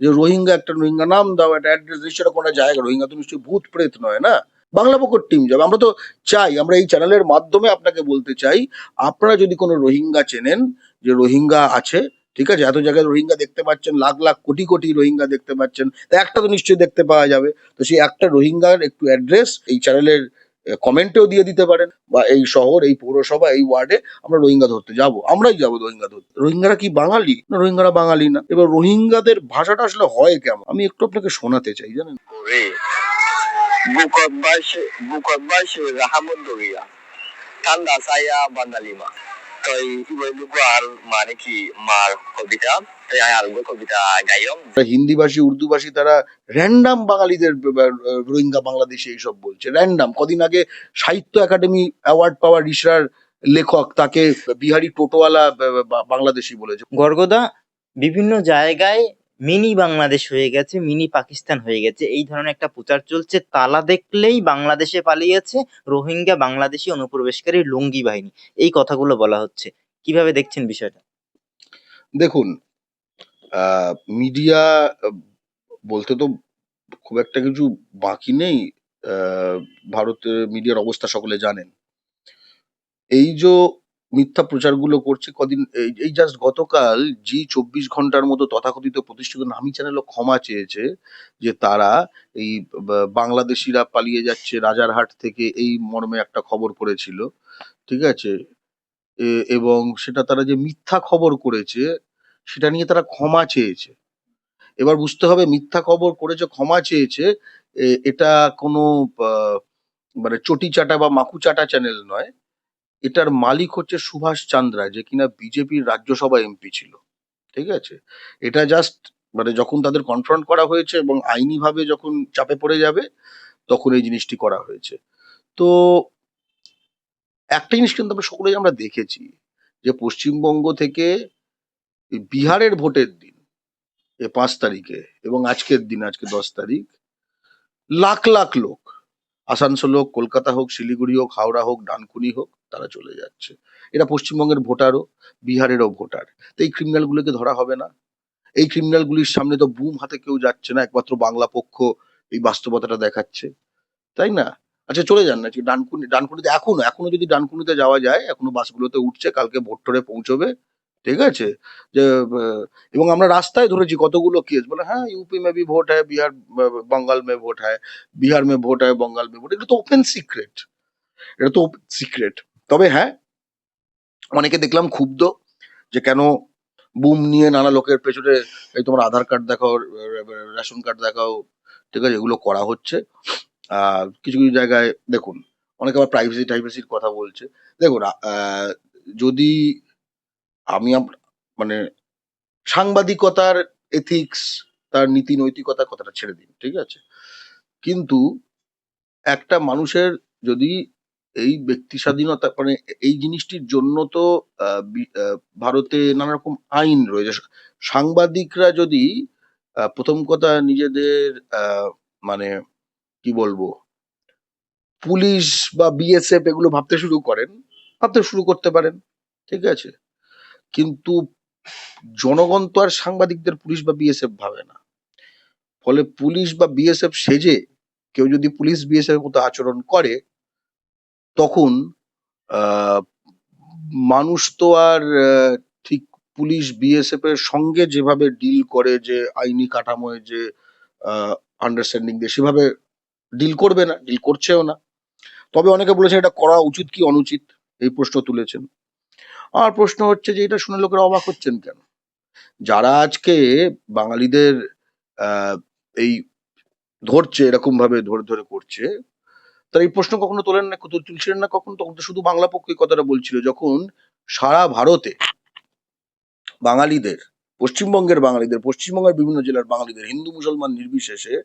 যে রোহিঙ্গা একটা রোহিঙ্গা নাম দাও, একটা অ্যাড্রেস সেটা কোনো জায়গা রোহিঙ্গা তো নিশ্চয়ই ভূত প্রেত নয়, না? বাংলা পক্ষর টিম যাবে আমরা তো চাই, আমরা এই চ্যানেলের মাধ্যমে আপনাকে বলতে চাই, আপনারা যদি কোনো রোহিঙ্গা চেনেন, যে রোহিঙ্গা আছে, ঠিক আছে, এত জায়গায় রোহিঙ্গা দেখতে পাচ্ছেন, লাখ লাখ কোটি কোটি রোহিঙ্গা দেখতে পাচ্ছেন একটা তো নিশ্চয়ই দেখতে পাওয়া যাবে। তো সেই একটা রোহিঙ্গার একটু অ্যাড্রেস এই চ্যানেলের কমেন্টেও দিয়ে দিতে পারেন বা এই শহর, এই পৌরসভা, এই ওয়ার্ডে আমরা রোহিঙ্গা ধরতে যাব। আমরাই যাব রোহিঙ্গা ধরতে। রোহিঙ্গারা কি বাঙালি? না, রোহিঙ্গারা বাঙালি না। এবার রোহিঙ্গাদের ভাষাটা আসলে হয় কেমন? আমি একটু আপনাকে শোনাতে চাই, জানেন? ঠান্ডা bukan সাইয়া bukan মানে কি মার কবিতা তাই কবিতা গায়ম তারা হিন্দিভাষী উর্দুভাষী তারা র্যান্ডাম বাঙালিদের রোহিঙ্গা বাংলাদেশে এইসব বলছে র্যান্ডাম কদিন আগে সাহিত্য একাডেমি অ্যাওয়ার্ড পাওয়া রিসরার লেখক তাকে বিহারি টোটোওয়ালা বা- বাংলাদেশি বলেছে। গর্গদা বিভিন্ন জায়গায় মিনি বাংলাদেশ হয়ে গেছে, মিনি পাকিস্তান হয়ে গেছে। এই ধরনের একটা প্রচার চলছে। তালা দেখলেই বাংলাদেশে পালিয়েছে রোহিঙ্গা বাংলাদেশি অনুপ্রবেশকারী লুঙ্গি বাহিনী। এই কথাগুলো বলা হচ্ছে। কীভাবে দেখছেন বিষয়টা? দেখুন মিডিয়া, বলতে তো খুব একটা কিছু বাকি নেই। ভারতের মিডিয়ার অবস্থা সকলে জানেন। এই যে মিথ্যা প্রচারগুলো করছে কদিন, এই- জাস্ট গতকাল জি চব্বিশ ঘণ্টার মতো তথাকথিত প্রতিষ্ঠিত নামি চ্যানেলও ক্ষমা চেয়েছে যে তারা এই বাংলাদেশিরা পালিয়ে যাচ্ছে রাজারহাট থেকে এই মর্মে একটা খবর করেছিল, ঠিক আছে? এবং সেটা তারা যে মিথ্যা খবর করেছে সেটা নিয়ে তারা ক্ষমা চেয়েছে। এবার বুঝতে হবে মিথ্যা খবর করেছে, ক্ষমা চেয়েছে এটা কোনো মানে চটি চাটা বা মাকু চাটা চ্যানেল নয়। এটার মালিক হচ্ছে সুভাষ চান্দ্রা যে কিনা বিজেপির রাজ্যসভা এমপি ছিল। ঠিক আছে? এটা জাস্ট মানে যখন তাদের কনফ্রন্ট করা হয়েছে এবং আইনিভাবে যখন চাপে পড়ে যাবে, তখন এই জিনিসটি করা হয়েছে। তো একটা জিনিস কিন্তু আমরা সকলেই আমরা দেখেছি, যে পশ্চিমবঙ্গ থেকে বিহারের ভোটের দিন, এ পাঁচ তারিখে এবং আজকের দিন, আজকে দশ তারিখ, লাখ লাখ লোক আসানসোল হোক, কলকাতা হোক, শিলিগুড়ি হোক, হাওড়া হোক, ডানকুনি হোক, তারা চলে যাচ্ছে। এরা পশ্চিমবঙ্গের ভোটারও, বিহারেরও ভোটার। তো এই ক্রিমিনালগুলোকে ধরা হবে না। এই ক্রিমিনালগুলির সামনে তো বুম হাতে কেউ যাচ্ছে না, একমাত্র বাংলা পক্ষ এই বাস্তবতাটা দেখাচ্ছে। তাই না? আচ্ছা চলে যান না, ডানকুনি, ডানকুনিতে এখনও এখনও যদি ডানকুনিতে যাওয়া যায়, এখনও বাসগুলোতে উঠছে, কালকে ভোট্টরে পৌঁছবে। ঠিক আছে? যে এবং আমরা রাস্তায় ধরেছি কতগুলো কেস বলে হ্যাঁ ইউপি মে ভি ভোট হ্যায় বিহার বঙ্গাল মে ভোট হ্যায় বিহার মে ভোট হয় বঙ্গাল মে ভোট এটা তো ওপেন সিক্রেট এটা তো সিক্রেট তবে হ্যাঁ অনেকে দেখলাম ক্ষুব্ধ যে কেন বুম নিয়ে নানা লোকের পেছনে, এই তোমার আধার কার্ড দেখাও, রেশন কার্ড দেখাও, ঠিক আছে, এগুলো করা হচ্ছে। আহ কিছু কিছু জায়গায় দেখুন, অনেকে আবার প্রাইভেসি টাইভেসির কথা বলছে। দেখুন যদি আমি মানে সাংবাদিকতার এথিক্স তার নীতি নৈতিকতার কথাটা ছেড়ে দিন, ঠিক আছে? কিন্তু একটা মানুষের যদি এই ব্যক্তি স্বাধীনতা মানে এই জিনিসটির জন্য তো ভারতে নানা রকম আইন রয়েছে। সাংবাদিকরা যদি প্রথম কথা নিজেদের মানে কি বলব? পুলিশ বা বিএসএফ এগুলো ভাবতে শুরু করেন, ভাবতে শুরু করতে পারেন, ঠিক আছে? কিন্তু জনগণ তো আর সাংবাদিকদের পুলিশ বা বিএসএফ ভাবে না। ফলে পুলিশ বা বিএসএফ সেজে কেউ যদি পুলিশ বিএসএফ মতো আচরণ করে, তখন মানুষ তো আর ঠিক পুলিশ বিএসএফ এর সঙ্গে যেভাবে ডিল করে যে আইনি কাঠামোয় যে আন্ডারস্ট্যান্ডিং দিয়ে সেভাবে ডিল করবে না, ডিল করছেও না। তবে অনেকে বলেছেন এটা করা উচিত কি অনুচিত? এই প্রশ্ন তুলেছেন। আর প্রশ্ন হচ্ছে যে এটা শুনে লোকেরা অবাক হচ্ছেন কেন? যারা আজকে বাঙালিদের এই ধরছে এরকম ভাবে ধরে ধরে করছে, তারা এই প্রশ্ন কখনো তোলেন না তুল- তুলছিলেন না কখন? তখন তো শুধু বাংলা পক্ষ কথাটা বলছিল, যখন সারা ভারতে বাঙালিদের, পশ্চিমবঙ্গের বাঙালিদের, পশ্চিমবঙ্গের বিভিন্ন জেলার বাঙালিদের, হিন্দু, মুসলমান নির্বিশেষে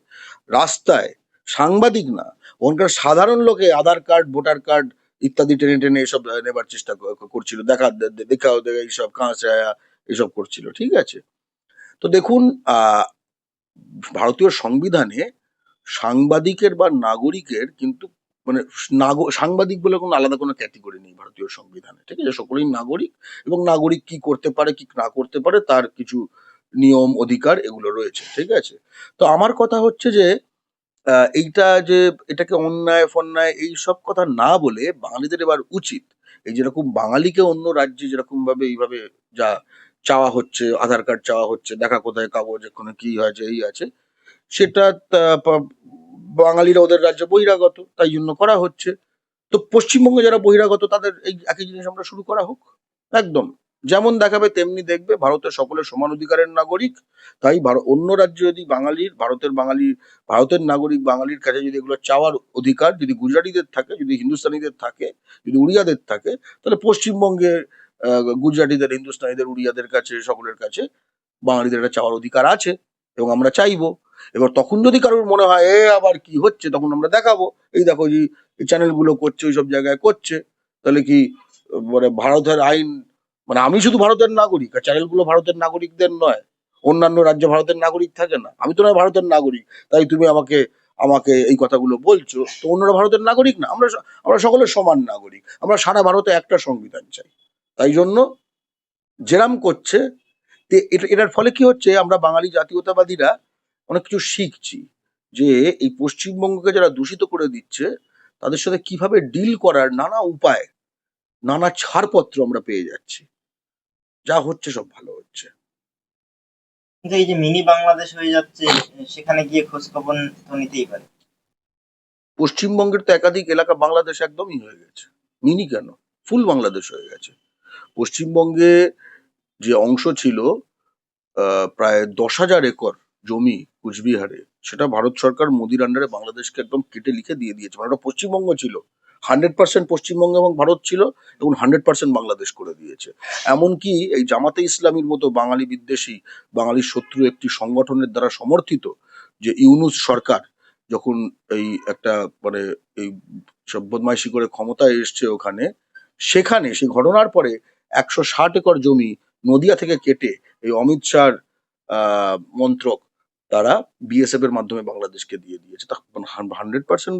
রাস্তায় সাংবাদিক না, ওখানকার সাধারণ লোকে আধার কার্ড, ভোটার কার্ড ইত্যাদি টেনে টেনে এসব নেবার চেষ্টা করছিল। দেখা দেখা এইসব কাঁচা এসব করছিল, ঠিক আছে? তো দেখুন ভারতীয় সংবিধানে সাংবাদিকের বা নাগরিকের কিন্তু মানে সাংবাদিক বলে কোনো আলাদা কোনো ক্যাটেগরি নেই ভারতীয় সংবিধানে, ঠিক আছে? সকলেই নাগরিক এবং নাগরিক কি করতে পারে, কি না করতে পারে, তার কিছু নিয়ম, অধিকার এগুলো রয়েছে, ঠিক আছে? তো আমার কথা হচ্ছে যে আহ, এইটা যে এটাকে অন্যায় ফন্যায় এই সব কথা না বলে বাঙালিদের এবার উচিত। এই যেরকম বাঙালিকে অন্য রাজ্যে যেরকম ভাবে এইভাবে যা চাওয়া হচ্ছে আধার কার্ড চাওয়া হচ্ছে দেখা কোথায় কাগজ এখানে কি আছে এই আছে সেটা তা- বাঙালিরা ওদের রাজ্যে বহিরাগত তাই জন্য করা হচ্ছে। তো পশ্চিমবঙ্গে যারা বহিরাগত তাদের এই একই জিনিস আমরা শুরু করা হোক একদম। যেমন দেখাবে, তেমনি দেখবে ভারতের সকলের সমান অধিকারের নাগরিক। তাই অন্য রাজ্যে যদি বাঙালির, ভারতের বাঙালি, ভারতের নাগরিক বাঙালির কাছে যদি এগুলো চাওয়ার অধিকার যদি গুজরাটিদের থাকে, যদি হিন্দুস্তানিদের থাকে, যদি উড়িয়াদের থাকে, তাহলে পশ্চিমবঙ্গের গুজরাটিদের, হিন্দুস্তানিদের, উড়িয়াদের কাছে, সকলের কাছে বাঙালিদের একটা চাওয়ার অধিকার আছে এবং আমরা চাইব। এবার তখন যদি কারোর মনে হয়, এ, আবার কি হচ্ছে? তখন আমরা দেখাবো। এই দেখো যে চ্যানেলগুলো করছে ওই সব জায়গায় করছে। তাহলে কি মানে ভারতের আইন মানে আমি শুধু ভারতের নাগরিক, আর চ্যানেলগুলো ভারতের নাগরিকদের নয়, অন্যান্য রাজ্য ভারতের নাগরিক থাকে না। আমি তো নয় ভারতের নাগরিক, তাই তুমি আমাকে আমাকে এই কথাগুলো বলছো। তো অন্যরা ভারতের নাগরিক না, আমরা আমরা সকলে সমান নাগরিক। আমরা সারা ভারতে একটা সংবিধান চাই। তাই জন্য যেরাম করছে এটার ফলে কি হচ্ছে, আমরা বাঙালি জাতীয়তাবাদীরা অনেক কিছু শিখছি, যে এই পশ্চিমবঙ্গকে যারা দূষিত করে দিচ্ছে, তাদের সাথে কীভাবে ডিল করার নানা উপায়, নানা ছাড়পত্র আমরা পেয়ে যাচ্ছি। যা হচ্ছে সব ভালো হচ্ছে। কিন্তু এই যে মিনি বাংলাদেশ হয়ে যাচ্ছে সেখানে গিয়ে খোঁজ খবর তো নিতেই পারে। পশ্চিমবঙ্গের তো একাধিক এলাকা বাংলাদেশ একদমই হয়ে গেছে। মিনি কেন? ফুল বাংলাদেশ হয়ে গেছে। পশ্চিমবঙ্গে যে অংশ ছিল আহ, প্রায় দশ হাজার একর জমি কুচবিহারে সেটা ভারত সরকার মোদির আন্ডারে বাংলাদেশকে একদম কেটে লিখে দিয়ে দিয়েছে। মানে ওটা পশ্চিমবঙ্গ ছিল। হান্ড্রেড পার্সেন্ট পশ্চিমবঙ্গ এবং ভারত ছিল এবং হান্ড্রেড পার্সেন্ট বাংলাদেশ করে দিয়েছে। এমনকি এই জামাতে ইসলামীর মতো বাঙালি বিদ্বেষী, বাঙালি শত্রু একটি সংগঠনের দ্বারা সমর্থিত যে ইউনুস সরকার যখন এই একটা মানে এই সব বদমাইশি করে ক্ষমতায় এসছে ওখানে, সেখানে সেই ঘটনার পরে একশো ষাট একর জমি নদিয়া থেকে কেটে এই অমিত শাহর মন্ত্রক তারা বিএসএফ এর মাধ্যমে বাংলাদেশকে দিয়ে দিয়েছে। হান্ড্রেড পার্সেন্ট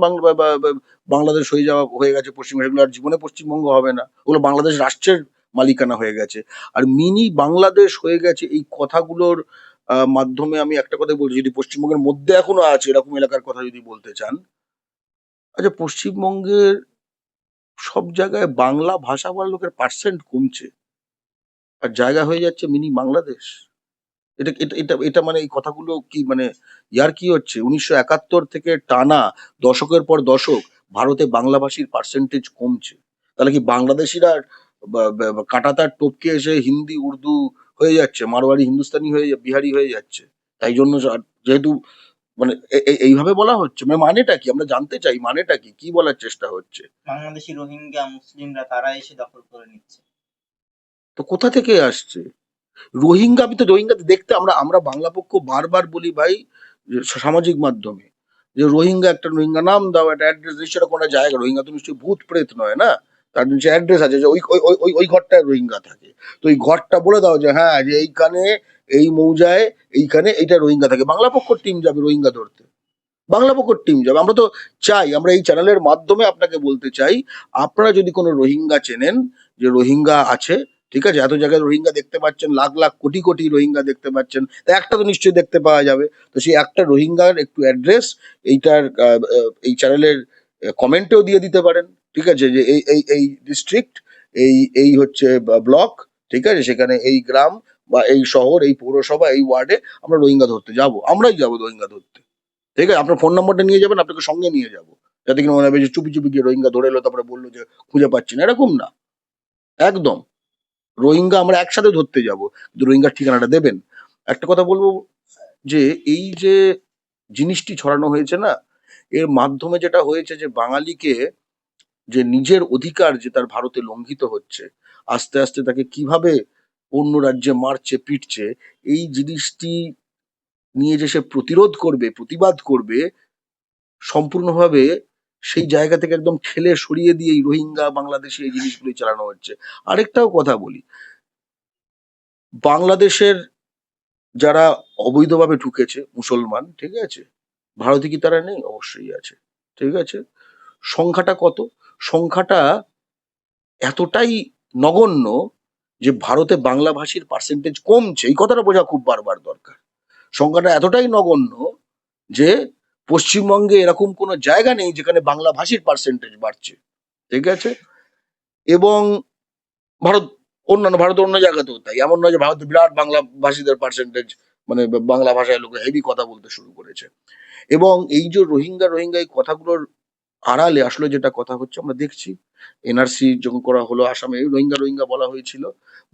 বাংলাদেশ হয়ে যাওয়া, হয়ে গেছে পশ্চিমবঙ্গ এগুলো আর জীবনে পশ্চিমবঙ্গ হবে না। ওগুলো বাংলাদেশ রাষ্ট্রের মালিকানা হয়ে গেছে। আর মিনি বাংলাদেশ হয়ে গেছে এই কথাগুলোর মাধ্যমে আমি একটা কথা বলছি, যদি পশ্চিমবঙ্গের মধ্যে এখনও আছে এরকম এলাকার কথা যদি বলতে চান আচ্ছা পশ্চিমবঙ্গের সব জায়গায় বাংলা ভাষা বলার লোকের পার্সেন্ট কমছে। আর জায়গা হয়ে যাচ্ছে মিনি বাংলাদেশ। এটা এটা এটা এটা মানে এই কথাগুলো কি মানে ইয়ার কি হচ্ছে? উনিশশো একাত্তর থেকে টানা দশকের পর দশক ভারতে বাংলাভাষীর পার্সেন্টেজ কমছে। তাহলে কি বাংলাদেশিরা কাঁটাতার টপকে এসে হিন্দি উর্দু হয়ে যাচ্ছে মারোয়ারি হিন্দুস্তানি হয়ে বিহারি হয়ে যাচ্ছে? তাই জন্য যেহেতু মানে এইভাবে বলা হচ্ছে মানে মানেটা কি? আমরা জানতে চাই মানেটা কি? কি বলার চেষ্টা হচ্ছে? বাংলাদেশি রোহিঙ্গা মুসলিমরা তারা এসে দখল করে নিচ্ছে। তো কোথা থেকে আসছে? রোহিঙ্গা, আমি তো রোহিঙ্গা দেখতে আমরা আমরা বাংলা পক্ষ বারবার বলি ভাই সামাজিক মাধ্যমে, যে রোহিঙ্গা একটা রোহিঙ্গা নাম দাও, একটা অ্যাড্রেস নিশ্চয় কোনো জায়গা, রোহিঙ্গা তো নিশ্চয়ই ভূত প্রেত নয় না? তার নিচে অ্যাড্রেস আছে, যে ওই- ওই ওই ঘরটায় রোহিঙ্গা থাকে। তো ওই ঘরটা বলে দাও যে হ্যাঁ যে এইখানে, এই মৌজায়, এইখানে এইটা রোহিঙ্গা থাকে। বাংলা পক্ষর টিম যাবে রোহিঙ্গা ধরতে। বাংলা পক্ষর টিম যাবে। আমরা তো চাই, আমরা এই চ্যানেলের মাধ্যমে আপনাকে বলতে চাই, আপনারা যদি কোনো রোহিঙ্গা চেনেন, যে রোহিঙ্গা আছে ঠিক আছে? এত জায়গায় রোহিঙ্গা দেখতে পাচ্ছেন, লাখ লাখ কোটি কোটি রোহিঙ্গা দেখতে পাচ্ছেন। তা একটা তো নিশ্চয়ই দেখতে পাওয়া যাবে। তো সেই একটা রোহিঙ্গার একটু অ্যাড্রেস এইটার এই চ্যানেলের কমেন্টেও দিয়ে দিতে পারেন। ঠিক আছে? যে এই এই এই ডিস্ট্রিক্ট এই এই হচ্ছে ব্লক ঠিক আছে? সেখানে এই গ্রাম বা এই শহর, এই পৌরসভা, এই ওয়ার্ডে আমরা রোহিঙ্গা ধরতে যাব। আমরাই যাব রোহিঙ্গা ধরতে। ঠিক আছে? আপনার ফোন নাম্বারটা নিয়ে যাবেন, আপনাকে সঙ্গে নিয়ে যাব। যাতে কিনা মনে হবে যে চুপি চুপি গিয়ে রোহিঙ্গা ধরে এলো, তারপরে বলল যে খুঁজে পাচ্ছি না। এরকম না। একদম। রোহিঙ্গা আমরা একসাথে ধরতে যাব, কিন্তু রোহিঙ্গার ঠিকানাটা দেবেন। একটা কথা বলব যে, এই যে জিনিসটি ছড়ানো হয়েছে না, এর মাধ্যমে যেটা হয়েছে যে, বাঙালিকে যে নিজের অধিকার যে তার ভারতে লঙ্ঘিত হচ্ছে, আস্তে আস্তে তাকে কীভাবে অন্য রাজ্যে মারছে, পিটছে, এই জিনিসটি নিয়ে যে সে প্রতিরোধ করবে, প্রতিবাদ করবে, সম্পূর্ণভাবে সেই জায়গা থেকে একদম ঠেলে সরিয়ে দিয়ে এই রোহিঙ্গা বাংলাদেশে এই জিনিসগুলি চালানো হচ্ছে। আরেকটাও কথা বলি। বাংলাদেশের যারা অবৈধভাবে ঢুকেছে, মুসলমান, ঠিক আছে? ভারতে কি তারা নেই? অবশ্যই আছে, ঠিক আছে? সংখ্যাটা কত? সংখ্যাটা এতটাই নগণ্য যে ভারতে বাংলা ভাষীর পার্সেন্টেজ কমছে। এই কথাটা বোঝা খুব বারবার দরকার। সংখ্যাটা এতটাই নগণ্য যে পশ্চিমবঙ্গে এরকম কোনো জায়গা নেই যেখানে বাংলা ভাষীর পার্সেন্টেজ বাড়ছে, ঠিক আছে? এবং ভারত, অন্যান্য, ভারতের অন্য জায়গাতেও তাই। এমন নয় যে ভারত বিরাট বাংলা ভাষীদের পার্সেন্টেজ মানে বাংলা ভাষায় লোকে হেভি কথা বলতে শুরু করেছে। এবং এই যে রোহিঙ্গা রোহিঙ্গা এই কথাগুলোর আড়ালে আসলে যেটা কথা হচ্ছে, আমরা দেখছি। এনআরসি যখন করা হলো আসামে রোহিঙ্গা রোহিঙ্গা বলা হয়েছিল।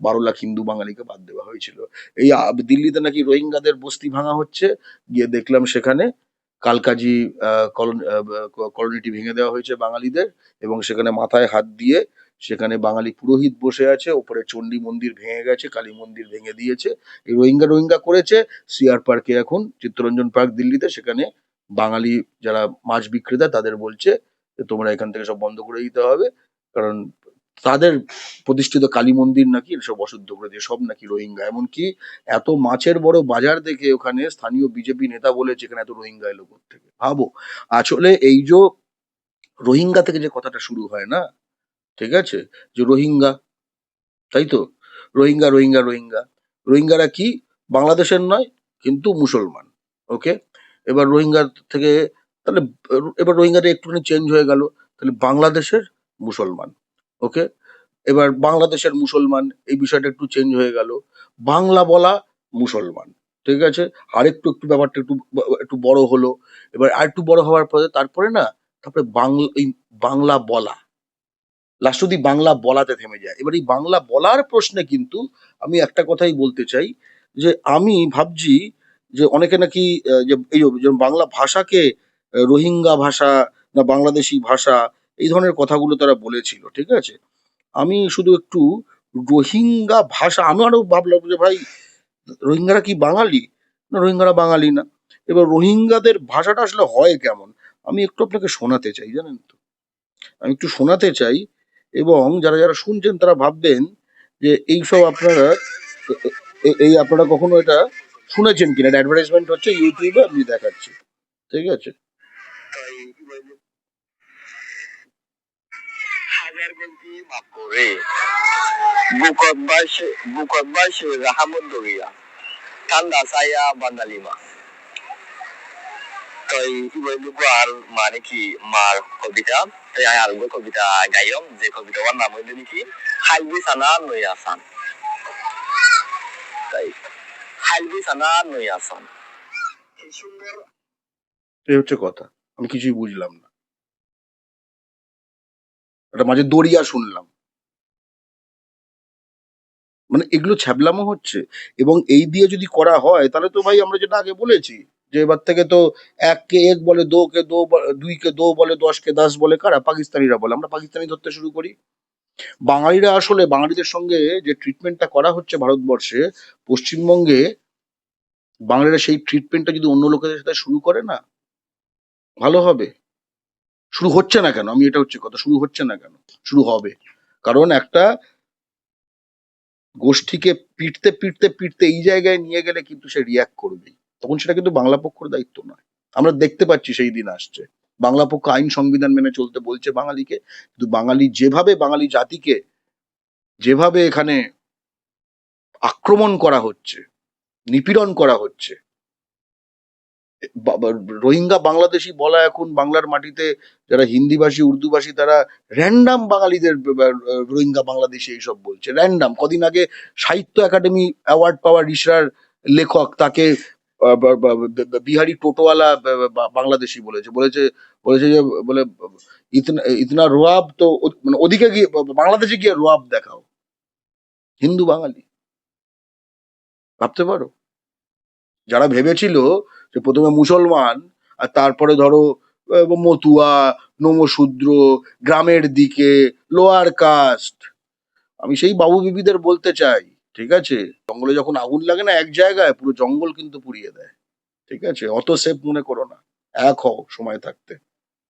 বারো লাখ হিন্দু বাঙালিকে বাদ দেওয়া হয়েছিল। এই দিল্লিতে নাকি রোহিঙ্গাদের বস্তি ভাঙা হচ্ছে, গিয়ে দেখলাম সেখানে কালকাজি কলোনিটি ভেঙে দেওয়া হয়েছে বাঙালিদের এবং সেখানে মাথায় হাত দিয়ে সেখানে বাঙালি পুরোহিত বসে আছে, ওপরে চণ্ডী মন্দির ভেঙে গেছে, কালী মন্দির ভেঙে দিয়েছে, এই রোহিঙ্গা রোহিঙ্গা করেছে, সিআর পার্কে এখন চিত্তরঞ্জন পার্ক দিল্লিতে, সেখানে বাঙালি যারা মাছ বিক্রেতা তাদের বলছে তোমরা এখান থেকে সব বন্ধ করে দিতে হবে, কারণ তাদের প্রতিষ্ঠিত কালী মন্দির নাকি সব অশুদ্ধ করে দিয়ে সব নাকি রোহিঙ্গা। এমনকি এত মাছের বড় বাজার দেখে ওখানে স্থানীয় বিজেপি নেতা বলেছে এখানে এত রোহিঙ্গা এলো থেকে ভাবো, আসলে এই যে রোহিঙ্গা থেকে যে কথাটা শুরু হয় না, ঠিক আছে? যে রোহিঙ্গা, তাই তো? রোহিঙ্গা রোহিঙ্গা রোহিঙ্গা। রোহিঙ্গারা কি? বাংলাদেশের নয়, কিন্তু মুসলমান ওকে এবার রোহিঙ্গা থেকে, তাহলে এবার রোহিঙ্গাটা একটুখানি চেঞ্জ হয়ে গেল, তাহলে বাংলাদেশের মুসলমান। ওকে? এবার বাংলাদেশের মুসলমান, এই বিষয়টা একটু চেঞ্জ হয়ে গেল। বাংলা বলা মুসলমান, ঠিক আছে? আরেকটু, একটু একটু ব্যাপারটা একটু একটু বড় হলো। এবার আর একটু বড় হওয়ার পরে, তারপরে না, তারপরে বাংলা এই বাংলা বলা। লাস্ট অব্দি বাংলা বলাতে থেমে যায়। এবার এই বাংলা বলার প্রশ্নে কিন্তু আমি একটা কথাই বলতে চাই, যে আমি ভাবছি যে অনেকে নাকি যে, এই বাংলা ভাষাকে রোহিঙ্গা ভাষা না বাংলাদেশি ভাষা এই ধরনের কথাগুলো তারা বলেছিল, ঠিক আছে? আমি শুধু একটু রোহিঙ্গা ভাষা, আমি আরও ভাবলাম যে ভাই, রোহিঙ্গারা কি বাঙালি? না, রোহিঙ্গারা বাঙালি না। এবার রোহিঙ্গাদের ভাষাটা আসলে হয় কেমন? আমি একটু আপনাকে শোনাতে চাই, জানেন তো? আমি একটু শোনাতে চাই এবং যারা যারা শুনছেন তারা ভাববেন যে এইসব আপনারা এই আপনারা কখনো এটা শুনেছেন কিনা? অ্যাডভার্টাইজমেন্ট হচ্ছে ইউটিউবে আপনি দেখাচ্ছি। ঠিক আছে? তই ইবৈলু হাজার গন্তি মাফ করে বুকত বাইশে বুকত বাইশে রাহামত দরিয়া ঠান্ডা সায়া বান্দালিমা তই ইবৈলু আর মানে কি মার কবিতা যে কবিতার নাম তাই হাইবি সানা নয়াসান এই এই হচ্ছে কথা আমি কিছুই বুঝলাম না একটা মাঝে দরিয়া শুনলাম। মানে এগুলো ছ্যাবলামো হচ্ছে। এবং এই দিয়ে যদি করা হয়, তাহলে তো ভাই আমরা যেটা আগে বলেছি, যে এবার থেকে তো এক কে এক বলে দো কে দো দুই কে দো বলে, দশ কে দশ বলে কারা? পাকিস্তানিরা বলে। আমরা পাকিস্তানি ধরতে শুরু করি। বাঙালিরা আসলে, বাঙালিদের সঙ্গে যে ট্রিটমেন্টটা করা হচ্ছে ভারতবর্ষে, পশ্চিমবঙ্গে, বাঙালিরা সেই ট্রিটমেন্টটা যদি অন্য লোকেদের সাথে শুরু করে না, ভালো হবে। শুরু হচ্ছে না কেন? আমি এটা হচ্ছে কথা, শুরু হচ্ছে না কেন? শুরু হবে। কারণ একটা গোষ্ঠীকে পিটতে পিটতে পিটতে এই জায়গায় নিয়ে গেলে কিন্তু সে রিয়াক্ট করবেই তখন সেটা কিন্তু বাংলা পক্ষের দায়িত্ব নয়। আমরা দেখতে পাচ্ছি সেই দিন আসছে। বাংলা পক্ষ আইন সংবিধান মেনে চলতে বলছে বাঙালিকে। কিন্তু বাঙালি যেভাবে বাঙালি জাতিকে যেভাবে এখানে আক্রমণ করা হচ্ছে, নিপীড়ন করা হচ্ছে রোহিঙ্গা বাংলাদেশি বলা এখন বাংলার মাটিতে যারা হিন্দিভাষী, উর্দুভাষী, তারা র্যান্ডাম বাঙালিদের রোহিঙ্গা বাংলাদেশি এইসব বলছে র্যান্ডাম কদিন আগে সাহিত্য একাডেমি অ্যাওয়ার্ড পাওয়া রিসরার লেখক তাকে বিহারি টোটোওয়ালা বাংলাদেশি বলেছে বলেছে বলেছে যে, বলে, ইতনা ইতনা রোয়াব তো মানে ওদিকে গিয়ে বাংলাদেশে গিয়ে রোয়াব দেখাও। হিন্দু বাঙালি। ভাবতে পারো? যারা ভেবেছিল যে প্রথমে মুসলমান, আর তারপরে ধরো মতুয়া, নমশূদ্র, গ্রামের দিকে লোয়ার কাস্ট আমি সেই বাবু বিবিদের বলতে চাই, ঠিক আছে? জঙ্গলে যখন আগুন লাগে না এক জায়গায়, পুরো জঙ্গল কিন্তু পুড়িয়ে দেয়, ঠিক আছে? অত সেফ মনে করো না, এক হও সময় থাকতে।